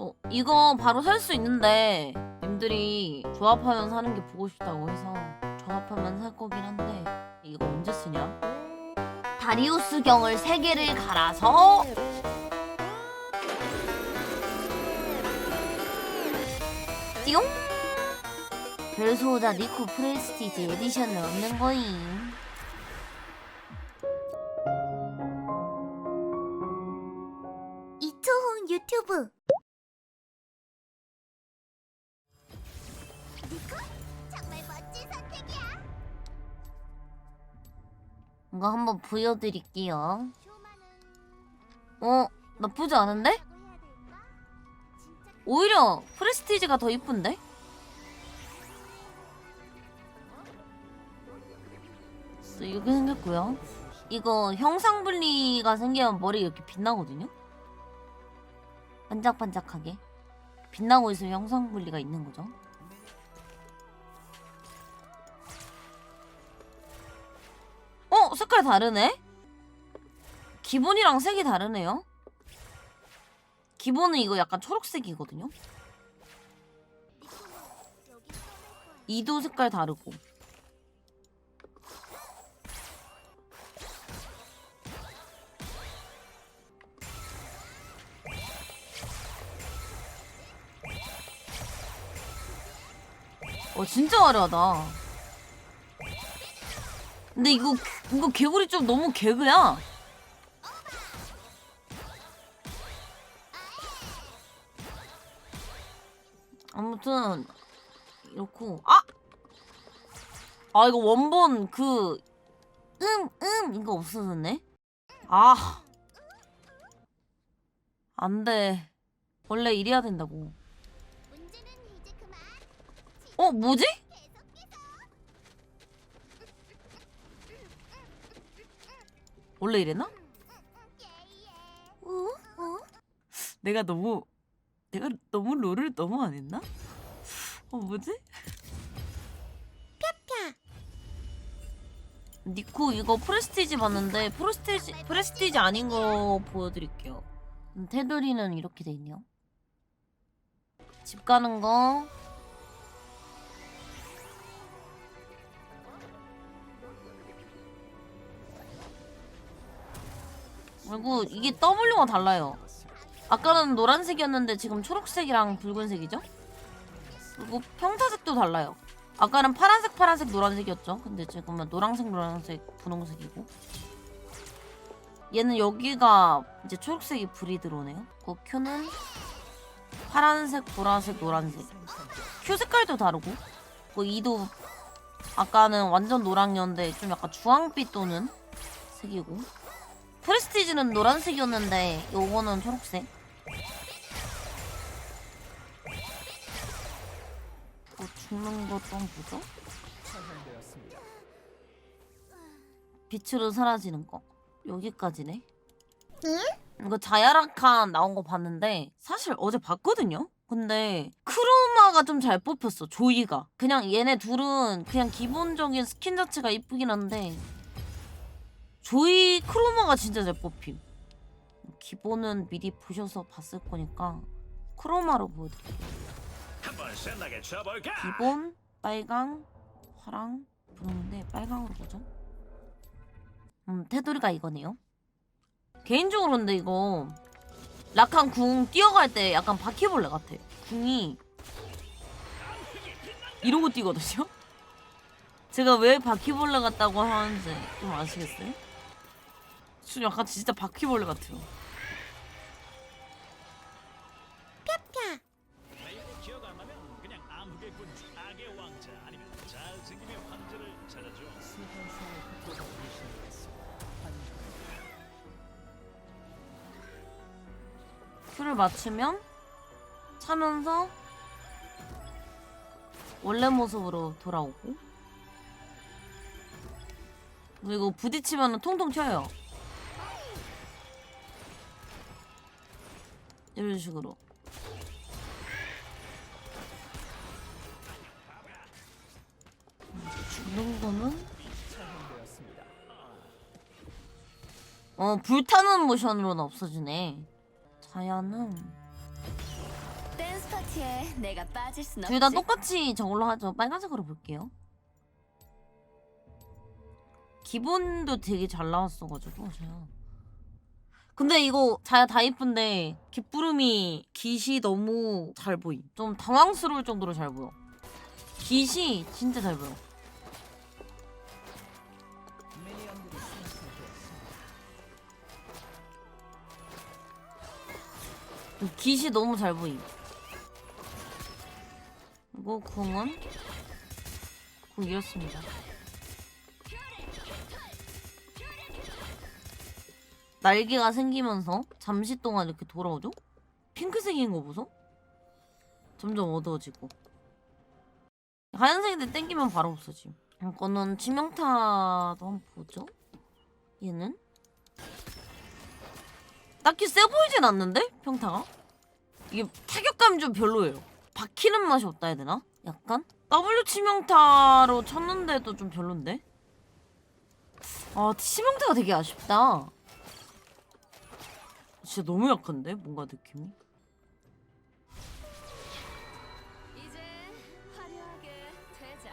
또 이거 바로 살 수 있는데 님들이 조합하면 사는 게 보고 싶다고 해서 조합하면 살 거긴 한데 이거 언제 쓰냐? 다리우스 경을 3개를 갈아서 띠용 별소자 니코 프레스티지 에디션을 얻는 거임 이거 한번 보여드릴게요 어 나쁘지 않은데? 오히려 프레스티지가 더 이쁜데? 이렇게 생겼고요. 이거 형상 분리가 생기면 머리 이렇게 빛나거든요. 반짝반짝하게 빛나고 있으면 형상 분리가 있는 거죠. 어 색깔 다르네? 기본이랑 색이 다르네요. 기본은 이거 약간 초록색이거든요. 여기 떠날 거야. 이도 색깔 다르고. 어 진짜 화려하다. 근데 이거 이거 개구리 좀 너무 개그야. 아무튼 이렇고 아! 아 이거 원본 그 음, 음 이거 없어졌네? 아 안돼 원래 이래야 된다고. 어 뭐지? 원래 이랬나? 어? 어? 내가 너무 내가 너무 롤을 너무 안 했나? 어 뭐지? 니코 이거 프레스티지 봤는데 프레스티지 프레스티지 아닌 거 보여드릴게요. 음, 테두리는 이렇게 돼 있네요. 집 가는 거. 그리고 이게 W가 달라요. 아까는 노란색이었는데 지금 초록색이랑 붉은색이죠? 그리고 평타색도 달라요. 아까는 파란색, 파란색, 노란색이었죠. 근데 지금은 노란색, 노란색, 분홍색이고. 얘는 여기가 이제 초록색이 불이 들어오네요. 그 큐는 파란색, 보라색, 노란색. 큐 색깔도 다르고. 그 이도 아까는 완전 노랑이었는데 좀 약간 주황빛 도는 색이고. 프레스티지는 노란색이었는데 요거는 초록색. 뭐 죽는 것좀 보죠? 빛으로 사라지는 거 여기까지네. 이거 자야라칸 나온 거 봤는데 사실 어제 봤거든요. 근데 크로마가 좀 잘 뽑혔어 조이가 그냥 얘네 둘은 그냥 기본적인 스킨 자체가 이쁘긴 한데 조이 크로마가 진짜 잘 뽑힘 기본은 미리 보셔서 봤을 거니까 크로마로 보여드릴게요. 한번 신나게 쳐볼까? 기본 빨강 파랑 분홍인데 빨강으로 보죠. 음 테두리가 이거네요. 개인적으로 근데 이거 라칸 궁 뛰어갈 때 약간 바퀴벌레 같아 궁이 이러고 뛰거든요? 제가 왜 바퀴벌레 같다고 하는지 좀 아시겠어요? 좀 약간 진짜 바퀴벌레 같아요. 내일의 기억 안 나면 그냥 암흑의 군주 악의 왕자 아니면 잘생김의 황제를 찾아줘. 큐를 맞추면 차면서 원래 모습으로 돌아오고. 그리고 부딪히면 통통 튀어요 이런 식으로 죽는 거는 어 불타는 모션으로는 없어지네 자야는 댄스 파티에 내가 빠질 순 없지. 둘 다 똑같이 저걸로 하죠. 빨간색으로 볼게요. 기본도 되게 잘 나왔어가지고 제가. 근데 이거 자야 다 이쁜데 깃부름이 깃이 너무 잘 보임. 좀 당황스러울 정도로 잘 보여. 깃이 진짜 잘 보여. 깃이 너무 잘 보임. 이거 궁은 궁 이렇습니다. 날개가 생기면서 잠시 동안 이렇게 돌아오죠? 핑크색인 거 보소? 점점 어두워지고 하얀색인데 땡기면 바로 없어짐 이거는 치명타도 한번 보죠 얘는 딱히 세 보이진 않는데? 평타가? 이게 타격감이 좀 별로예요 박히는 맛이 없다 해야 되나? 약간? W 치명타로 쳤는데도 좀 별론데? 아 치명타가 되게 아쉽다 진짜 너무 약한데? 뭔가 느낌이 이제 화려하게 퇴장.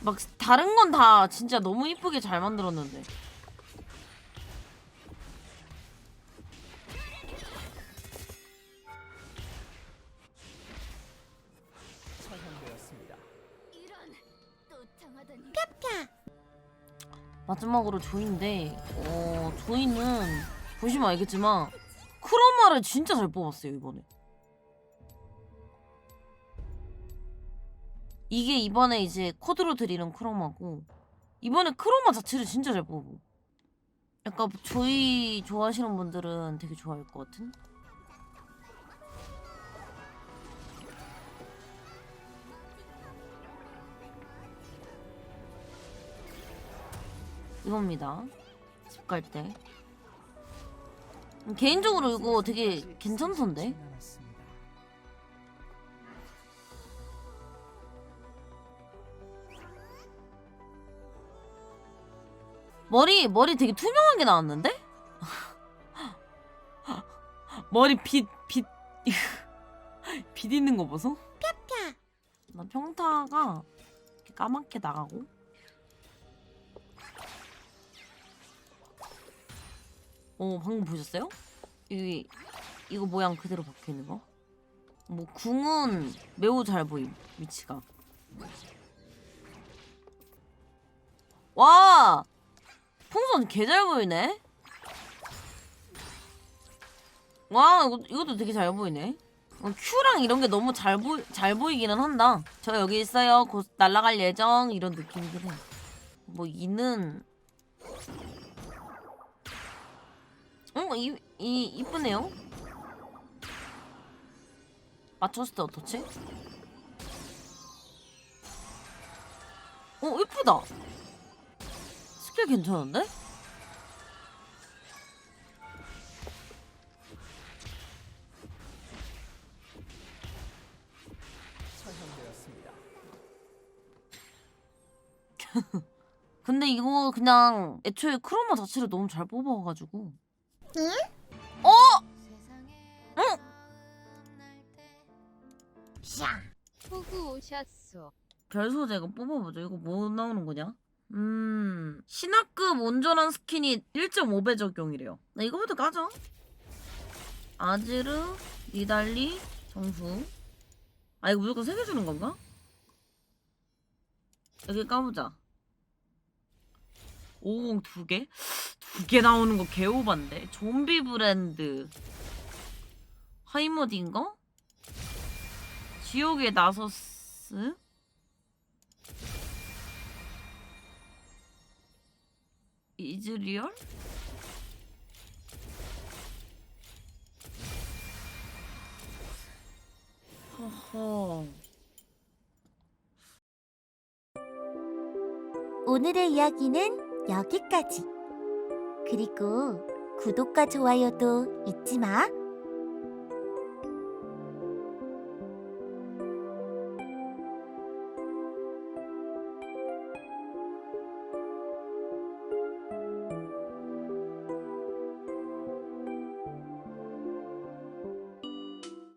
막 다른 건 다 진짜 너무 이쁘게 잘 만들었는데 이런 또 당하다니. 마지막으로 조인데 어 조이는 보시면 알겠지만 크로마를 진짜 잘 뽑았어요 이번에. 이게 이번에 이제 코드로 드리는 크로마고 이번에 크로마 자체를 진짜 잘 뽑고 약간 조이 좋아하시는 분들은 되게 좋아할 것 같은 이겁니다. 집 갈 때. 개인적으로 이거 되게 괜찮던데? 머리 머리 되게 투명하게 나왔는데? 머리 빛 빛 빛 있는 거 보소? 나 평타가 까맣게 나가고 어 방금 보셨어요? 이 이거 모양 그대로 박혀 있는 거? 뭐 궁은 매우 잘 보임 위치가. 와 풍선 개 잘 보이네. 와 이거, 이것도 되게 잘 보이네. 어, 큐랑 이런 게 너무 잘 보이 잘 보이기는 한다. 저 여기 있어요. 곧 날아갈 예정 이런 느낌이긴 해. 뭐 이는 어, 이, 이, 이쁘네요. 맞췄을 때 어떻지? 어, 이쁘다. 스킬 괜찮은데? 근데 이거 그냥 애초에 크로마 자체를 너무 잘 뽑아가지고 어? 후구 오셨소. 별소재 이거 뽑아보죠. 이거 뭐 나오는 거냐? 음 신화급 온전한 스킨이 1.5배 적용이래요. 나 이거부터 까죠. 아지르, 니달리, 정수. 아 이거 무조건 3개 주는 건가? 여기 까보자. 50 2개? 2개 나오는 거 개오반데. 좀비 브랜드. 하이머디인가? 지옥의 나서스? 이즈리얼? 허허. 오늘의 이야기는 여기까지. 그리고 구독과 좋아요도 잊지 마.